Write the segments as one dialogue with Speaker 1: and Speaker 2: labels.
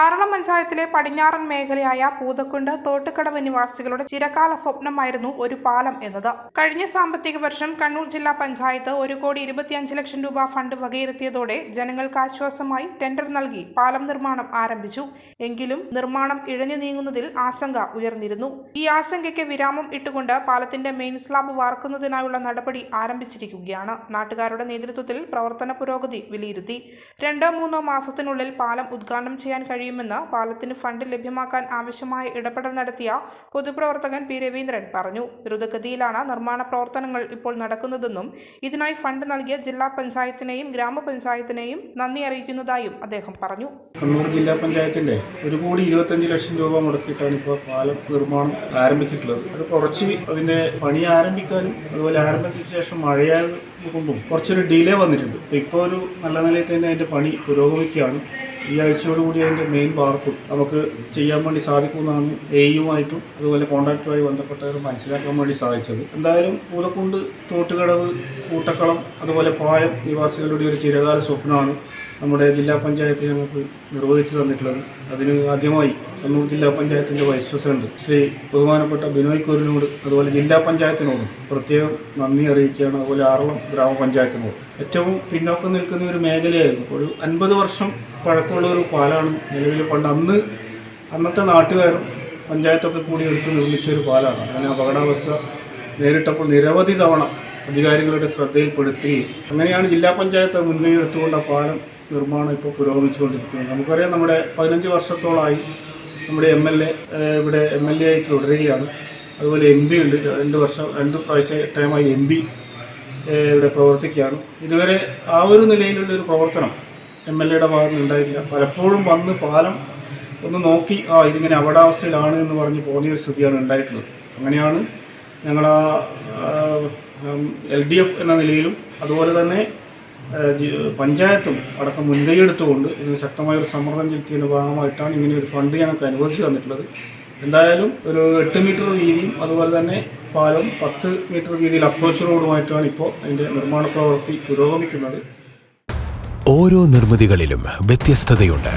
Speaker 1: ആറളം പഞ്ചായത്തിലെ പടിഞ്ഞാറൻ മേഖലയായ പൂതക്കുണ്ട് തോട്ടുകടവ് നിവാസികളുടെ ചിരകാല സ്വപ്നമായിരുന്നു ഒരു പാലം എന്നത്. കഴിഞ്ഞ സാമ്പത്തിക വർഷം കണ്ണൂർ ജില്ലാ പഞ്ചായത്ത് ഒരു കോടി ഇരുപത്തിയഞ്ച് ലക്ഷം രൂപ ഫണ്ട് വകയിരുത്തിയതോടെ ജനങ്ങൾക്ക് ആശ്വാസമായി ടെൻഡർ നൽകി പാലം നിർമ്മാണം ആരംഭിച്ചു. എങ്കിലും നിർമ്മാണം ഇഴഞ്ഞു നീങ്ങുന്നതിൽ ആശങ്ക ഉയർന്നിരുന്നു. ഈ ആശങ്കയ്ക്ക് വിരാമം ഇട്ടുകൊണ്ട് പാലത്തിന്റെ മെയിൻ സ്ലാബ് വാർക്കുന്നതിനായുള്ള നടപടി ആരംഭിച്ചിരിക്കുകയാണ്. നാട്ടുകാരുടെ നേതൃത്വത്തിൽ പ്രവർത്തന പുരോഗതി വിലയിരുത്തി. രണ്ടോ മൂന്നോ മാസത്തിനുള്ളിൽ പാലം ഉദ്ഘാടനം ചെയ്യാൻ കഴിയുമെന്ന് പാലത്തിന് ഫണ്ട് ലഭ്യമാക്കാൻ ആവശ്യമായ ഇടപെടൽ നടത്തിയ പൊതുപ്രവർത്തകൻ പി രവീന്ദ്രൻ പറഞ്ഞു. ദ്രുതഗതിയിലാണ് നിർമ്മാണ പ്രവർത്തനങ്ങൾ ഇപ്പോൾ നടക്കുന്നതെന്നും ഇതിനായി ഫണ്ട് നൽകിയ ജില്ലാ പഞ്ചായത്തിനെയും ഗ്രാമപഞ്ചായത്തിനെയും നന്ദി അറിയിക്കുന്നതായും അദ്ദേഹം പറഞ്ഞു.
Speaker 2: കണ്ണൂർ ജില്ലാ പഞ്ചായത്തിന്റെ ഒരു കോടി ഇരുപത്തഞ്ച് ലക്ഷം രൂപ മുടക്കിയിട്ടാണ് ഇപ്പോൾ പാലം നിർമ്മാണം ആരംഭിച്ചിട്ടുള്ളത്. കുറച്ച് അതിന്റെ പണി ആരംഭിക്കാനും അതുപോലെ ആരംഭിച്ച ശേഷം മഴയായത് കൊണ്ടും കുറച്ചൊരു ഡിലേ വന്നിട്ടുണ്ട്. ഇപ്പോൾ ഒരു നല്ല നിലയിൽ തന്നെ അതിന്റെ പണി പുരോഗമിക്കുകയാണ്. ഈ ആഴ്ചയോടുകൂടി അതിന്റെ മെയിൻ വാർപ്പും നമുക്ക് ചെയ്യാൻ വേണ്ടി സാധിക്കുമെന്നാണ് എയുമായിട്ടും അതുപോലെ കോൺട്രാക്റ്റുമായി ബന്ധപ്പെട്ടവർ മനസ്സിലാക്കാൻ വേണ്ടി സാധിച്ചത്. എന്തായാലും പൂതക്കുണ്ട് തോട്ടുകടവ് കൂട്ടക്കളം അതുപോലെ പായം നിവാസികളുടെ ഒരു ചിരകാല സ്വപ്നമാണ്. നമ്മുടെ ജില്ലാ പഞ്ചായത്ത് നമുക്ക് നിർവഹിച്ചു തന്നിട്ടുള്ളത്. അതിന് ആദ്യമായി കണ്ണൂർ ജില്ലാ പഞ്ചായത്തിന്റെ വൈസ് പ്രസിഡന്റ് ശ്രീ ബഹുമാനപ്പെട്ട ബിനോയ് കോരിനോട് അതുപോലെ ജില്ലാ പഞ്ചായത്തിനോടും പ്രത്യേകം നന്ദി അറിയിക്കുകയാണ്. അതുപോലെ ആറളം ഗ്രാമപഞ്ചായത്തിനോട്. ഏറ്റവും പിന്നോക്കം നിൽക്കുന്ന ഒരു മേഖലയായിരുന്നു. ഒരു അൻപത് വർഷം പഴക്കമുള്ള ഒരു പാലാണ് നിലവിൽ പണ്ട് അന്ന് അന്നത്തെ നാട്ടുകാരും പഞ്ചായത്തൊക്കെ കൂടി എടുത്ത് നിർമ്മിച്ച ഒരു പാലാണ്. അങ്ങനെ അപകടാവസ്ഥ നേരിട്ടപ്പോൾ നിരവധി തവണ അധികാരികളുടെ ശ്രദ്ധയിൽപ്പെടുത്തി. അങ്ങനെയാണ് ജില്ലാ പഞ്ചായത്ത് മുൻകൈ എടുത്തുകൊണ്ട് ആ പാലം നിർമ്മാണം ഇപ്പോൾ പുരോഗമിച്ചുകൊണ്ടിരിക്കുന്നത് നമുക്കറിയാം നമ്മുടെ പതിനഞ്ച് വർഷത്തോളമായി നമ്മുടെ എം എൽ എ ഇവിടെ എം എൽ എ ആയി തുടരുകയാണ് അതുപോലെ എം പി ഉണ്ട്. രണ്ട് വർഷം രണ്ട് പ്രാവശ്യം ടൈമായി എം പി ഇവിടെ പ്രവർത്തിക്കുകയാണ്. ഇതുവരെ ആ ഒരു നിലയിലുള്ള ഒരു പ്രവർത്തനം എം എൽ എയുടെ ഭാഗത്ത് ഉണ്ടായിട്ടില്ല പലപ്പോഴും വന്ന് പാലം ഒന്ന് നോക്കി ആ ഇതിങ്ങനെ അപടാവസ്ഥയിലാണ് എന്ന് പറഞ്ഞ് പോകുന്ന ഒരു സ്ഥിതിയാണ് ഉണ്ടായിട്ടുള്ളത്. അങ്ങനെയാണ് ഞങ്ങൾ ആ എൽ ഡി എഫ് എന്ന നിലയിലും അതുപോലെ തന്നെ പഞ്ചായത്തും അടക്കം മുൻകൈ എടുത്തുകൊണ്ട് ഇതിന് ശക്തമായ ഒരു സമ്മർദ്ദം ചെലുത്തിയതിന്റെ ഭാഗമായിട്ടാണ് ഇങ്ങനെ ഒരു ഫണ്ട് ഞങ്ങൾക്ക് അനുവദിച്ചു തന്നിട്ടുള്ളത്. എന്തായാലും ഒരു എട്ട് മീറ്റർ വീതിയും അതുപോലെ തന്നെ പാലം പത്ത് മീറ്റർ വീതിയിൽ അപ്രോച്ച് റോഡുമായിട്ടാണ് ഇപ്പോൾ അതിന്റെ നിർമ്മാണ പ്രവൃത്തി പുരോഗമിക്കുന്നത്.
Speaker 3: ഓരോ നിർമ്മിതികളിലും വ്യത്യസ്തതയുണ്ട്.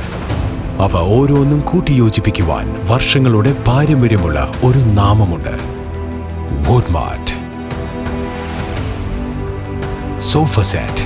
Speaker 3: അവ ഓരോന്നും കൂട്ടിയോജിപ്പിക്കുവാൻ വർഷങ്ങളുടെ പാരമ്പര്യമുള്ള ഒരു നാമമുണ്ട്. Woodmart sofa set